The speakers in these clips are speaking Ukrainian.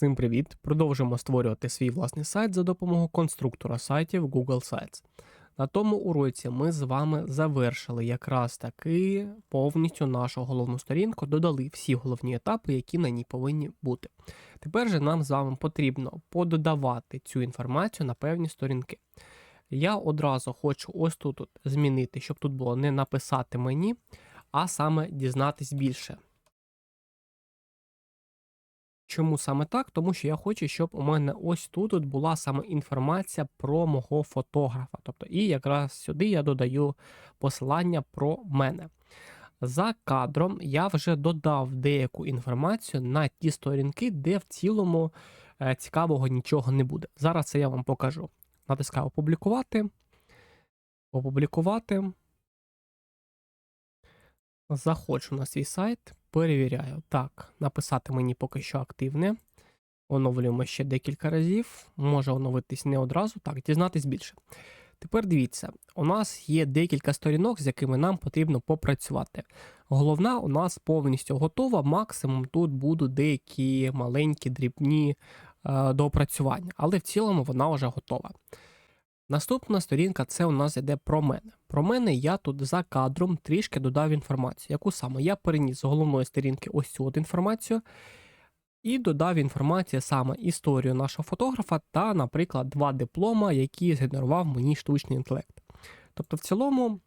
Всім привіт! Продовжимо створювати свій власний сайт за допомогою конструктора сайтів Google Sites. На тому уроці ми з вами завершили якраз таки повністю нашу головну сторінку, додали всі головні етапи, які на ній повинні бути. Тепер же нам з вами потрібно пододавати цю інформацію на певні сторінки. Я одразу хочу ось тут змінити, щоб тут було не написати мені, а саме дізнатись більше. Чому саме так? Тому що я хочу, щоб у мене ось тут от була саме інформація про мого фотографа. Тобто, і якраз сюди я додаю посилання про мене. За кадром я вже додав деяку інформацію на ті сторінки, де в цілому е, цікавого нічого не буде. Зараз це я вам покажу. Натискаю опублікувати. Опублікувати. Заходжу на свій сайт, перевіряю. Так, написати мені поки що активне. Оновлюємо ще декілька разів. Може оновитись не одразу. Так, дізнатись більше. Тепер дивіться, у нас є декілька сторінок, з якими нам потрібно попрацювати. Головна у нас повністю готова. Максимум тут будуть деякі маленькі дрібні е, доопрацювання, але в цілому вона вже готова. Наступна сторінка це у нас йде про мене. Про мене я тут за кадром трішки додав інформацію, яку саме я переніс з головної сторінки ось цю от інформацію, і додав інформацію саме історію нашого фотографа та, наприклад, два диплома, які згенерував мені штучний інтелект. Тобто, в цілому.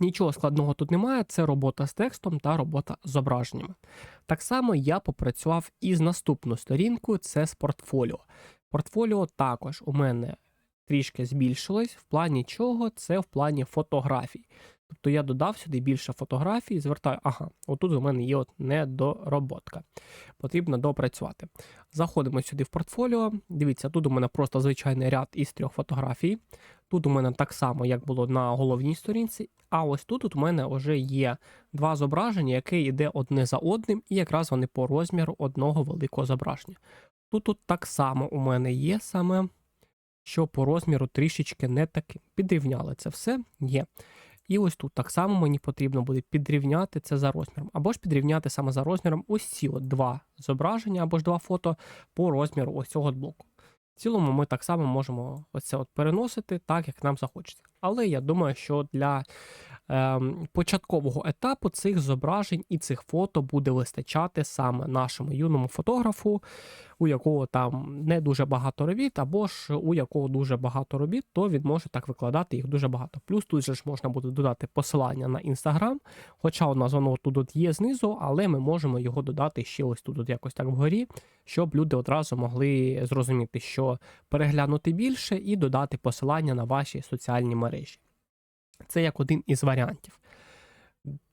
Нічого складного тут немає, це робота з текстом та робота з зображеннями. Так само я попрацював і з наступною сторінкою, це з портфоліо. Портфоліо також у мене трішки збільшилось. В плані чого? Це в плані фотографій. Тобто я додав сюди більше фотографій, звертаю, ага, отут у мене є от недороботка. Потрібно допрацювати. Заходимо сюди в портфоліо. Дивіться, тут у мене просто звичайний ряд із трьох фотографій. Тут у мене так само, як було на головній сторінці. А ось тут у мене вже є два зображення, яке йде одне за одним, і якраз вони по розміру одного великого зображення. Тут так само у мене є саме що по розміру трішечки не таки. Підрівняли це все є. І ось тут так само мені потрібно буде підрівняти це за розміром, або ж підрівняти саме за розміром ось ці от два зображення, або ж два фото по розміру ось цього блоку. В цілому ми так само можемо оце от переносити так, як нам захочеться. Але я думаю, що для початкового етапу цих зображень і цих фото буде вистачати саме нашому юному фотографу, у якого там не дуже багато робіт, або ж у якого дуже багато робіт, то він може так викладати їх дуже багато. Плюс тут же ж можна буде додати посилання на інстаграм, хоча у нас воно тут от є знизу, але ми можемо його додати ще ось тут, от якось так вгорі, щоб люди одразу могли зрозуміти, що переглянути більше і додати посилання на ваші соціальні мережі. Це як один із варіантів.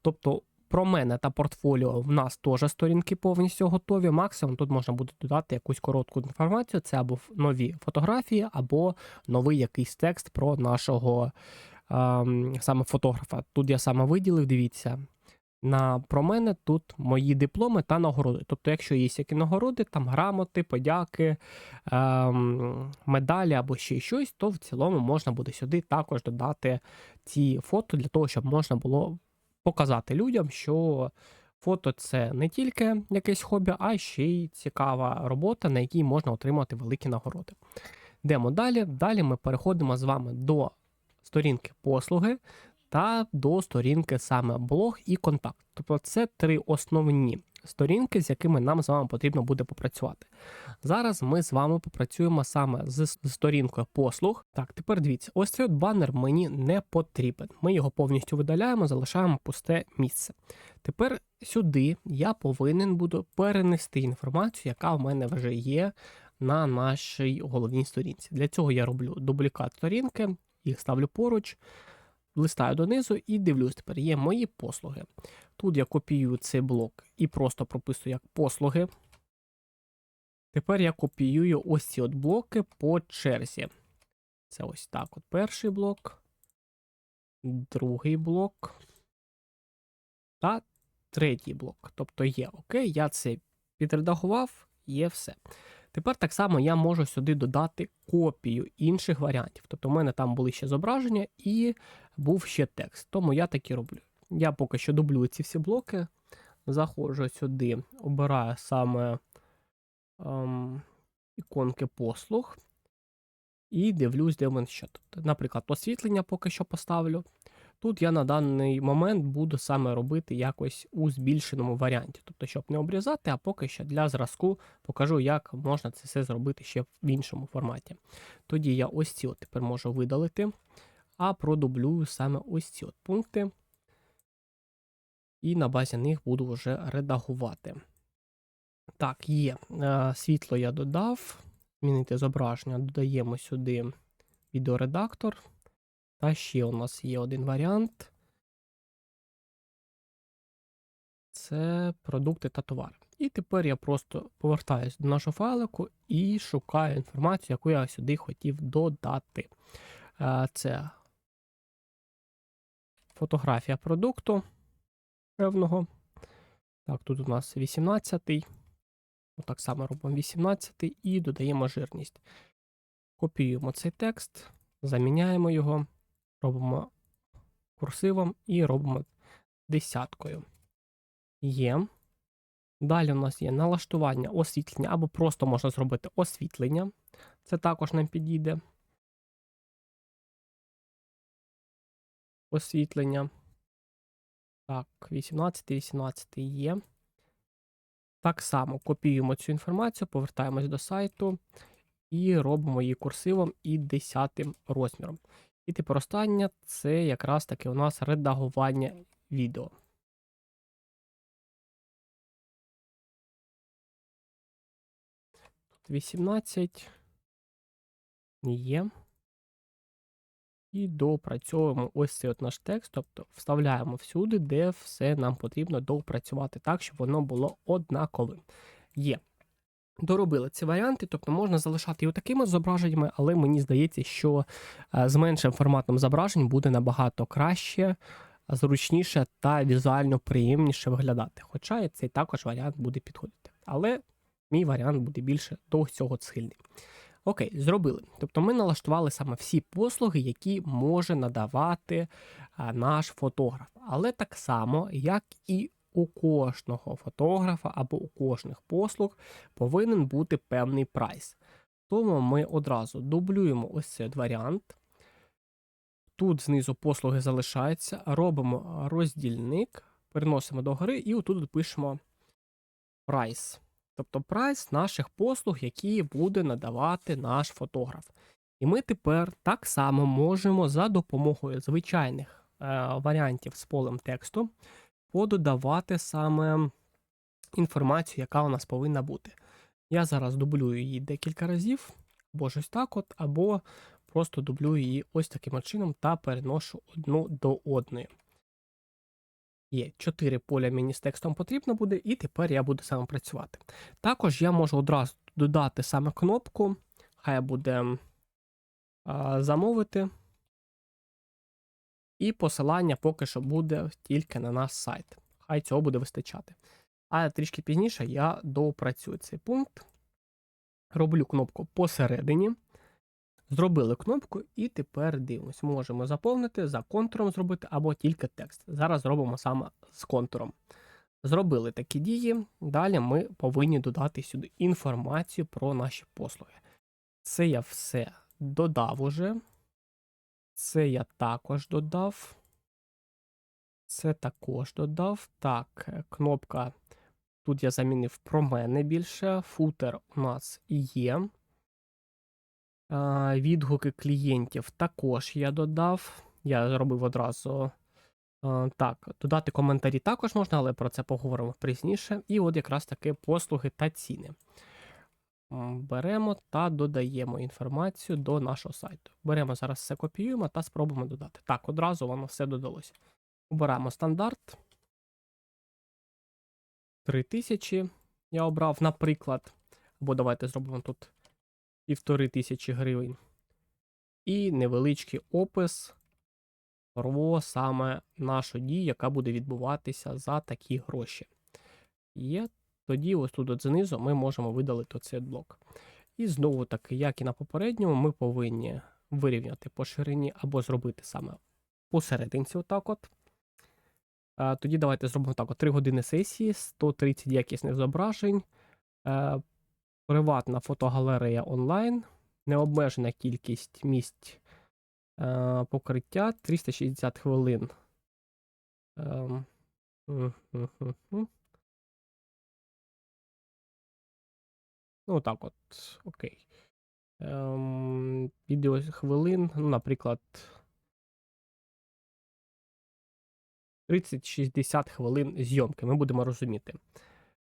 Тобто, про мене та портфоліо в нас теж сторінки повністю готові. Максимум тут можна буде додати якусь коротку інформацію. Це або нові фотографії, або новий якийсь текст про нашого ем, саме фотографа. Тут я саме виділив, дивіться. На про мене тут мої дипломи та нагороди. Тобто, якщо є які нагороди, там грамоти, подяки, ем, медалі або ще щось, то в цілому можна буде сюди також додати ці фото для того, щоб можна було показати людям, що фото це не тільки якесь хобі, а ще й цікава робота, на якій можна отримати великі нагороди. Йдемо далі. Далі ми переходимо з вами до сторінки послуги та до сторінки саме блог і контакт. Тобто це три основні сторінки, з якими нам з вами потрібно буде попрацювати. Зараз ми з вами попрацюємо саме з сторінкою послуг. Так, тепер дивіться, ось цей от банер мені не потрібен. Ми його повністю видаляємо, залишаємо пусте місце. Тепер сюди я повинен буду перенести інформацію, яка в мене вже є на нашій головній сторінці. Для цього я роблю дублікат сторінки, їх ставлю поруч листаю донизу і дивлюсь, тепер є мої послуги. Тут я копіюю цей блок і просто прописую як послуги. Тепер я копіюю ось ці от блоки по черзі. Це ось так: от перший блок, другий блок та третій блок. Тобто є окей, я це підредагував, є все. Тепер так само я можу сюди додати копію інших варіантів. Тобто, у мене там були ще зображення і був ще текст. Тому я так і роблю. Я поки що дублюю ці всі блоки. Заходжу сюди, обираю саме ем, іконки послуг і дивлюсь, де в мене що тут. Наприклад, освітлення поки що поставлю. Тут я на даний момент буду саме робити якось у збільшеному варіанті. Тобто, щоб не обрізати, а поки що для зразку покажу, як можна це все зробити ще в іншому форматі. Тоді я ось ці от тепер можу видалити, а продублюю саме ось ці от пункти. І на базі них буду вже редагувати. Так, є. Е, Світло я додав. Змінити зображення. Додаємо сюди відеоредактор. Та ще у нас є один варіант. Це продукти та товари. І тепер я просто повертаюся до нашого файлику і шукаю інформацію, яку я сюди хотів додати. Е, Це фотографія продукту певного. Так, тут у нас 18-й. Так само робимо 18 і додаємо жирність. Копіюємо цей текст, заміняємо його, робимо курсивом і робимо десяткою. Є. Далі у нас є налаштування освітлення, або просто можна зробити освітлення. Це також нам підійде. Освітлення. Так, 18, 18 є. Так само копіюємо цю інформацію, повертаємось до сайту і робимо її курсивом і 10 розміром. І тепер останнє це якраз таки у нас редагування відео. Тут 18 є. І доопрацьовуємо ось цей от наш текст, тобто вставляємо всюди, де все нам потрібно доопрацювати так, щоб воно було однаковим. Є. Доробили ці варіанти, тобто можна залишати і такими зображеннями, але мені здається, що е, з меншим форматом зображень буде набагато краще, зручніше та візуально приємніше виглядати. Хоча і цей також варіант буде підходити. Але мій варіант буде більше до цього схильний. Окей, зробили. Тобто ми налаштували саме всі послуги, які може надавати наш фотограф. Але так само, як і у кожного фотографа або у кожних послуг, повинен бути певний прайс. Тому ми одразу дублюємо ось цей варіант. Тут знизу послуги залишаються, робимо роздільник, переносимо до гори і отут пишемо прайс тобто прайс наших послуг, які буде надавати наш фотограф. І ми тепер так само можемо за допомогою звичайних е, варіантів з полем тексту пододавати саме інформацію, яка у нас повинна бути. Я зараз дублюю її декілька разів, або ж ось так от, або просто дублюю її ось таким чином та переношу одну до одної. Є 4 поля мені з текстом потрібно буде, і тепер я буду саме працювати. Також я можу одразу додати саме кнопку, хай буде а, замовити. І посилання поки що буде тільки на наш сайт. Хай цього буде вистачати. А трішки пізніше я допрацюю цей пункт. Роблю кнопку посередині. Зробили кнопку, і тепер дивимось. Можемо заповнити, за контуром зробити або тільки текст. Зараз зробимо саме з контуром. Зробили такі дії. Далі ми повинні додати сюди інформацію про наші послуги. Це я все додав уже. Це я також додав. Це також додав. Так, кнопка. Тут я замінив про мене більше. Футер у нас є. Відгуки клієнтів також я додав. Я зробив одразу. Так, додати коментарі також можна, але про це поговоримо пізніше. І от якраз таки послуги та ціни. Беремо та додаємо інформацію до нашого сайту. Беремо зараз все копіюємо та спробуємо додати. Так, одразу воно все додалося. Обираємо стандарт. 3000 я обрав, наприклад. Або давайте зробимо тут півтори тисячі гривень. І невеличкий опис про саме нашу дію, яка буде відбуватися за такі гроші. Є. Тоді, ось тут от знизу, ми можемо видалити цей блок. І знову таки, як і на попередньому, ми повинні вирівняти по ширині або зробити саме посерединці. отак от. Тоді давайте зробимо так: от 3 години сесії, 130 якісних зображень. Е, Приватна фотогалерея онлайн. Необмежена кількість місць е, покриття 360 хвилин. М. Ну, так от, окей. Ем, відео хвилин, ну, наприклад, 30-60 хвилин зйомки. Ми будемо розуміти.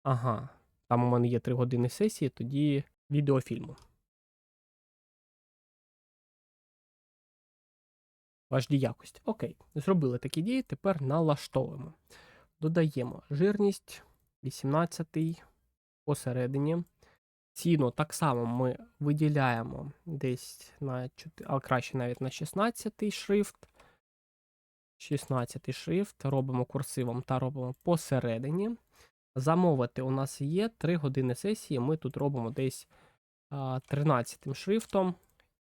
Ага, там у мене є 3 години сесії, тоді відеофільму. HD якості. Окей, зробили такі дії, тепер налаштовуємо. Додаємо жирність 18 посередині. Ціну так само ми виділяємо десь на 4, а краще навіть на 16 шрифт. 16 шрифт, робимо курсивом та робимо посередині. Замовити у нас є 3 години сесії. Ми тут робимо десь а, 13 шрифтом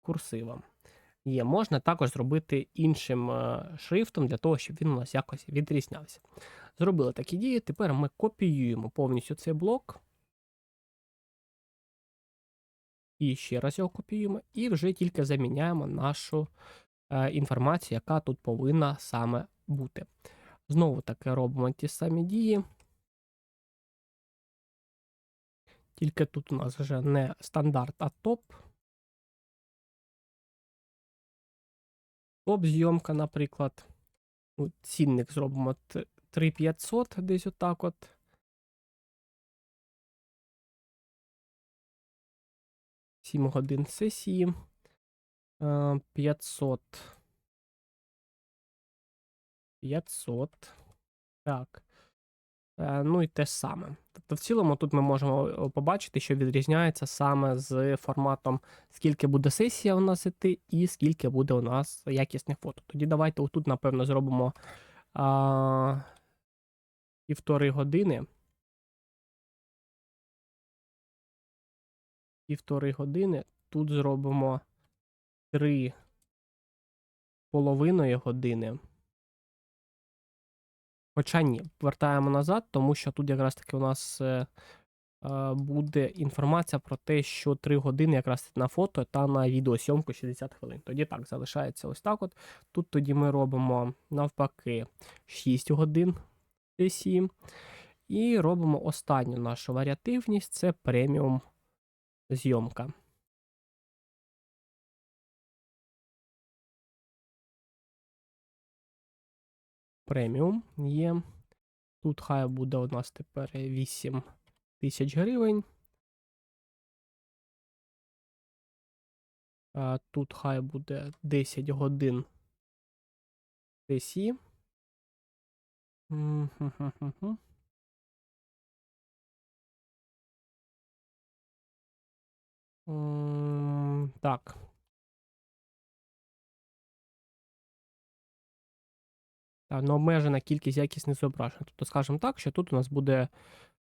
курсивом. Є, можна також зробити іншим е, шрифтом для того, щоб він у нас якось відрізнявся. Зробили такі дії. Тепер ми копіюємо повністю цей блок. І ще раз його копіюємо, і вже тільки заміняємо нашу е, інформацію, яка тут повинна саме бути. Знову таки робимо ті самі дії. Тільки тут у нас вже не стандарт, а топ. Топ-зйомка, наприклад. Ну, Цінник зробимо 3500 десь отак от. Сім годин сесії. Е, 500. 500. Так. Е, Ну і те саме. Тобто, в цілому, тут ми можемо е, побачити, що відрізняється саме з форматом, скільки буде сесія у нас іти, і скільки буде у нас якісних фото. Тоді давайте отут, напевно, зробимо а, півтори години. Півтори години. Тут зробимо три половиною години. Хоча ні, повертаємо назад, тому що тут якраз таки у нас е, е, буде інформація про те, що 3 години якраз на фото та на відеосйомку 60 хвилин. Тоді так, залишається ось так. от. Тут тоді ми робимо навпаки 6 годин сесії. І робимо останню нашу варіативність це преміум зйомка. Преміум є. Тут хай буде у нас тепер 8 тисяч гривень. А Тут хай буде 10 годин сесії. Так. Ну, обмежена кількість якісних зображень. Тобто, скажемо так, що тут у нас буде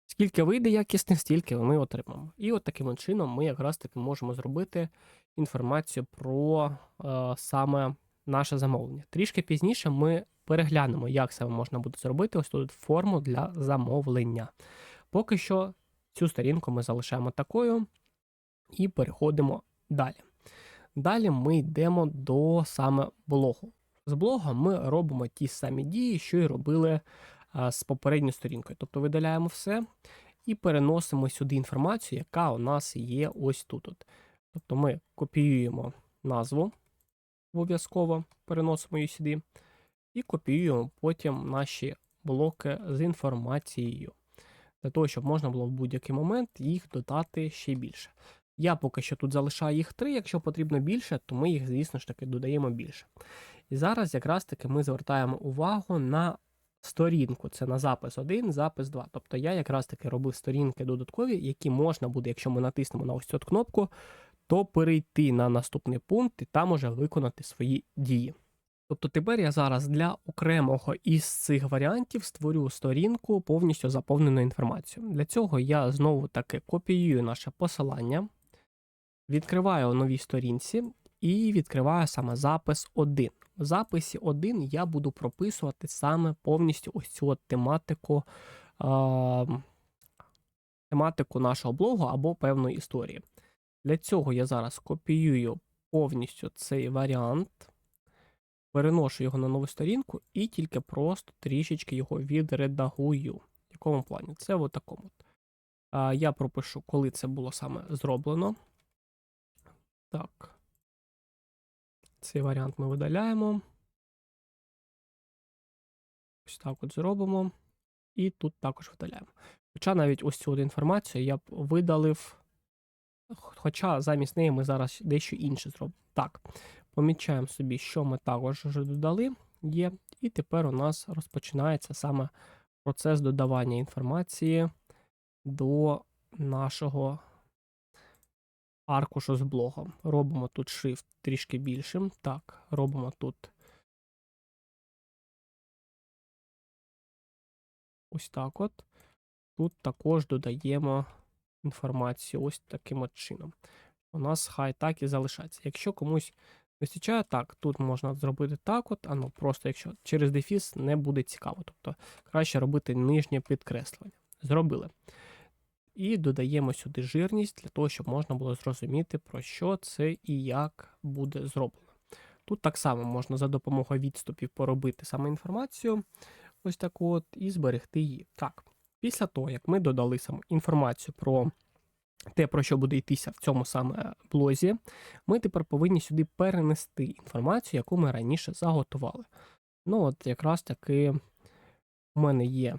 скільки вийде якісних, стільки ми отримаємо. І от таким чином ми якраз таки можемо зробити інформацію про е, саме наше замовлення. Трішки пізніше ми переглянемо, як саме можна буде зробити ось тут форму для замовлення. Поки що цю сторінку ми залишаємо такою і переходимо далі. Далі ми йдемо до саме блогу. З блогом ми робимо ті самі дії, що і робили з попередньою сторінкою. Тобто видаляємо все і переносимо сюди інформацію, яка у нас є ось тут. -от. Тобто ми копіюємо назву, обов'язково переносимо її сюди, і копіюємо потім наші блоки з інформацією. Для того, щоб можна було в будь-який момент їх додати ще більше. Я поки що тут залишаю їх три, якщо потрібно більше, то ми їх, звісно ж таки, додаємо більше. І зараз якраз таки ми звертаємо увагу на сторінку. Це на запис 1, запис 2. Тобто я якраз таки робив сторінки додаткові, які можна буде, якщо ми натиснемо на ось цю кнопку, то перейти на наступний пункт і там уже виконати свої дії. Тобто тепер я зараз для окремого із цих варіантів створю сторінку повністю заповнену інформацією. Для цього я знову таки копіюю наше посилання, відкриваю новій сторінці і відкриваю саме запис 1. В записі 1 я буду прописувати саме повністю ось цю от тематику, тематику нашого блогу або певної історії. Для цього я зараз копіюю повністю цей варіант, переношу його на нову сторінку і тільки просто трішечки його відредагую. В якому плані? Це в такому. Я пропишу, коли це було саме зроблено. Так. Цей варіант ми видаляємо. Ось так от зробимо. І тут також видаляємо. Хоча навіть ось цю інформацію я б видалив. Хоча замість неї ми зараз дещо інше зробимо. Так, помічаємо собі, що ми також вже додали. Є. І тепер у нас розпочинається саме процес додавання інформації до нашого аркушу з блогом. Робимо тут шрифт трішки більшим. Так, робимо тут ось так от. Тут також додаємо інформацію ось таким от чином. У нас хай так і залишається. Якщо комусь вистачає, так, тут можна зробити так, от, а ну просто якщо через дефіс не буде цікаво. Тобто краще робити нижнє підкреслення. Зробили. І додаємо сюди жирність для того, щоб можна було зрозуміти, про що це і як буде зроблено. Тут так само можна за допомогою відступів поробити саме інформацію, ось таку от, і зберегти її. Так, після того, як ми додали саме інформацію про те, про що буде йтися в цьому саме блозі, ми тепер повинні сюди перенести інформацію, яку ми раніше заготували. Ну, от якраз таки у мене є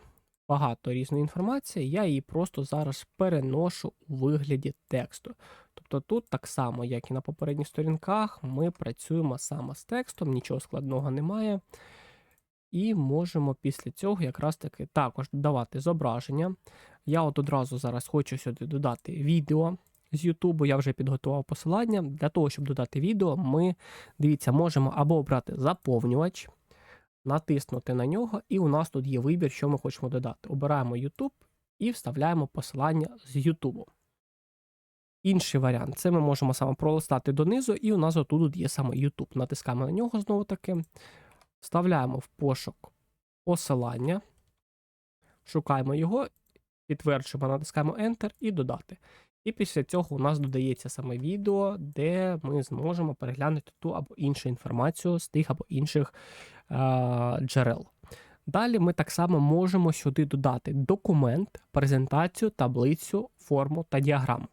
багато різної інформації, я її просто зараз переношу у вигляді тексту. Тобто тут так само, як і на попередніх сторінках, ми працюємо саме з текстом, нічого складного немає. І можемо після цього якраз таки також додавати зображення. Я от одразу зараз хочу сюди додати відео з Ютубу. Я вже підготував посилання. Для того, щоб додати відео, ми, дивіться, можемо або обрати заповнювач, натиснути на нього, і у нас тут є вибір, що ми хочемо додати. Обираємо YouTube і вставляємо посилання з YouTube. Інший варіант це ми можемо саме пролистати донизу, і у нас отут є саме YouTube. Натискаємо на нього знову таки. Вставляємо в пошук посилання, шукаємо його, підтверджуємо, натискаємо Enter і додати. І після цього у нас додається саме відео, де ми зможемо переглянути ту або іншу інформацію з тих або інших джерел. Далі ми так само можемо сюди додати документ, презентацію, таблицю, форму та діаграму.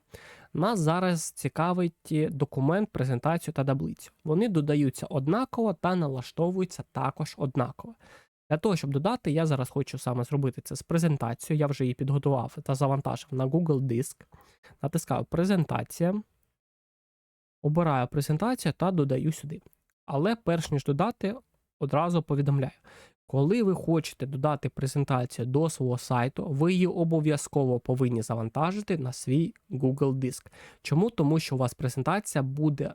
Нас зараз цікавить документ, презентацію та таблицю. Вони додаються однаково та налаштовуються також однаково. Для того, щоб додати, я зараз хочу саме зробити це з презентацією. Я вже її підготував та завантажив на Google Диск. Натискаю презентація, обираю презентацію та додаю сюди. Але перш ніж додати, одразу повідомляю. Коли ви хочете додати презентацію до свого сайту, ви її обов'язково повинні завантажити на свій Google Диск. Чому? Тому що у вас презентація буде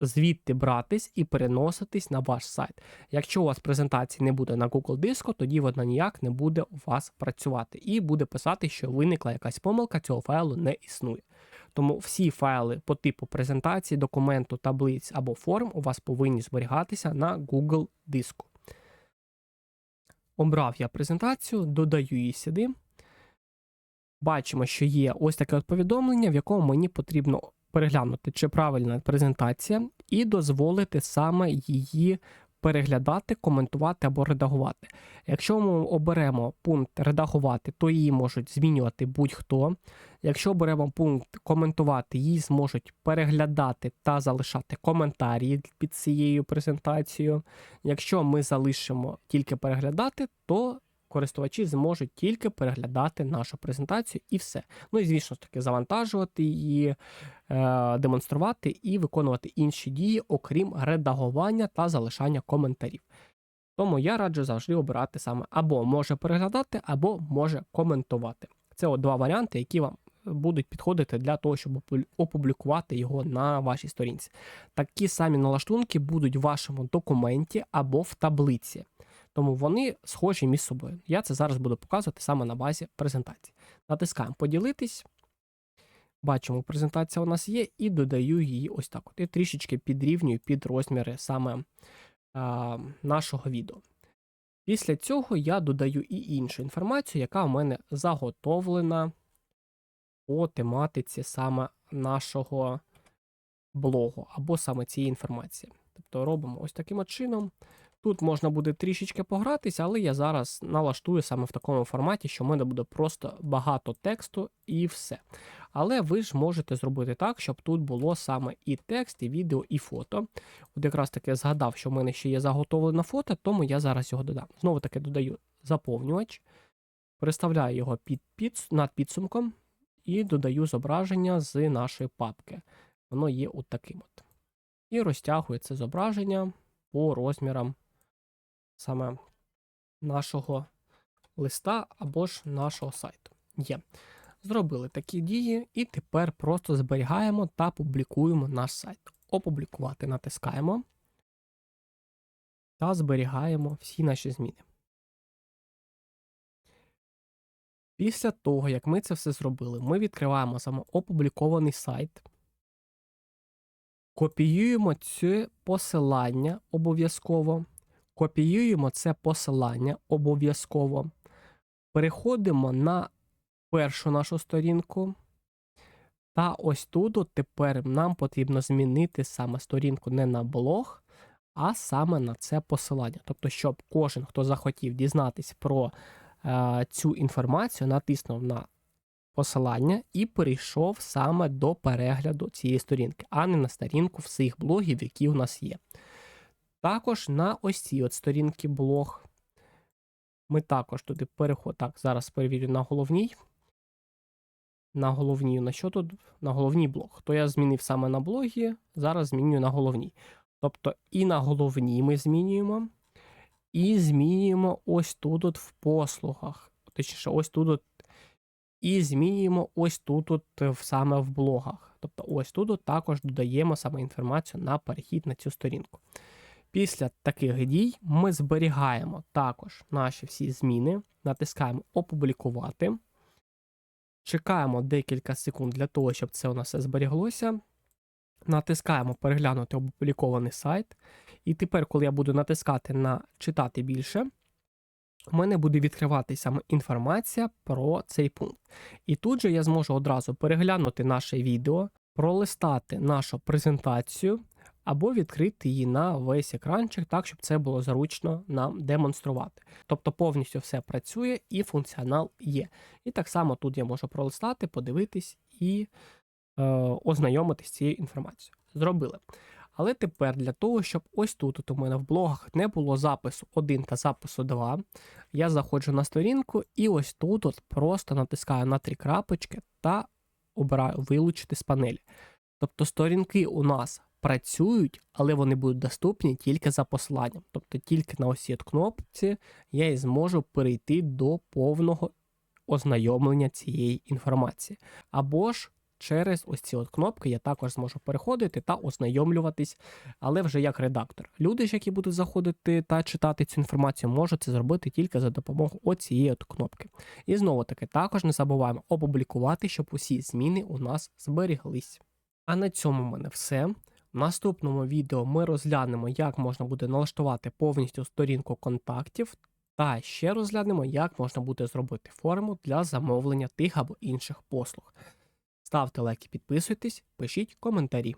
звідти братись і переноситись на ваш сайт. Якщо у вас презентації не буде на Google диску, тоді вона ніяк не буде у вас працювати. І буде писати, що виникла якась помилка, цього файлу не існує. Тому всі файли по типу презентації, документу, таблиць або форм у вас повинні зберігатися на Google диску. Обрав я презентацію, додаю її сюди. Бачимо, що є ось таке от повідомлення, в якому мені потрібно переглянути, чи правильна презентація, і дозволити саме її переглядати, коментувати або редагувати. Якщо ми оберемо пункт редагувати, то її можуть змінювати будь-хто. Якщо беремо пункт коментувати, її зможуть переглядати та залишати коментарі під цією презентацією. Якщо ми залишимо тільки переглядати, то користувачі зможуть тільки переглядати нашу презентацію і все. Ну і звісно таки завантажувати її, демонструвати і виконувати інші дії, окрім редагування та залишання коментарів. Тому я раджу завжди обирати саме або може переглядати, або може коментувати. Це от два варіанти, які вам будуть підходити для того, щоб опублікувати його на вашій сторінці. Такі самі налаштунки будуть в вашому документі або в таблиці. Тому вони схожі між собою. Я це зараз буду показувати саме на базі презентації. Натискаємо поділитись. Бачимо, презентація у нас є, і додаю її ось так. от. І трішечки підрівнюю під розміри саме а, нашого відео. Після цього я додаю і іншу інформацію, яка у мене заготовлена по тематиці саме нашого блогу або саме цієї інформації. Тобто робимо ось таким чином. Тут можна буде трішечки погратися, але я зараз налаштую саме в такому форматі, що в мене буде просто багато тексту і все. Але ви ж можете зробити так, щоб тут було саме і текст, і відео, і фото. От якраз таки згадав, що в мене ще є заготовлене фото, тому я зараз його додам. Знову таки додаю заповнювач, переставляю його під, під, над підсумком і додаю зображення з нашої папки. Воно є от таким от. І розтягую це зображення по розмірам саме нашого листа або ж нашого сайту. Є. Зробили такі дії, і тепер просто зберігаємо та публікуємо наш сайт. Опублікувати натискаємо та зберігаємо всі наші зміни. Після того, як ми це все зробили, ми відкриваємо саме опублікований сайт, копіюємо це посилання обов'язково. Копіюємо це посилання обов'язково. Переходимо на першу нашу сторінку. Та ось тут тепер нам потрібно змінити саме сторінку не на блог, а саме на це посилання. Тобто, щоб кожен, хто захотів дізнатись про е, цю інформацію, натиснув на посилання і перейшов саме до перегляду цієї сторінки, а не на сторінку всіх блогів, які у нас є. Також на ось цій от сторінці блог. Ми також туди переходимо. Так, зараз перевірю на головній. На головній, на що тут? На головній блог. То я змінив саме на блогі, зараз змінюю на головній. Тобто і на головній ми змінюємо, і змінюємо ось тут от в послугах. Точніше, ось тут от. І змінюємо ось тут от саме в блогах. Тобто ось тут от також додаємо саме інформацію на перехід на цю сторінку. Після таких дій ми зберігаємо також наші всі зміни, натискаємо Опублікувати. Чекаємо декілька секунд для того, щоб це у нас все зберіглося. Натискаємо переглянути опублікований сайт. І тепер, коли я буду натискати на читати більше, у мене буде відкриватися інформація про цей пункт. І тут же я зможу одразу переглянути наше відео, пролистати нашу презентацію або відкрити її на весь екранчик, так, щоб це було зручно нам демонструвати. Тобто повністю все працює і функціонал є. І так само тут я можу пролистати, подивитись і е, ознайомитись з цією інформацією. Зробили. Але тепер для того, щоб ось тут от у мене в блогах не було запису 1 та запису 2, я заходжу на сторінку і ось тут от просто натискаю на три крапочки та обираю вилучити з панелі. Тобто сторінки у нас працюють, але вони будуть доступні тільки за посиланням. Тобто тільки на ось кнопці я і зможу перейти до повного ознайомлення цієї інформації. Або ж через ось ці от кнопки я також зможу переходити та ознайомлюватись, але вже як редактор. Люди ж, які будуть заходити та читати цю інформацію, можуть це зробити тільки за допомогою оцієї от кнопки. І знову таки, також не забуваємо опублікувати, щоб усі зміни у нас зберіглись. А на цьому в мене все. В наступному відео ми розглянемо, як можна буде налаштувати повністю сторінку контактів, та ще розглянемо, як можна буде зробити форму для замовлення тих або інших послуг. Ставте лайки, підписуйтесь, пишіть коментарі.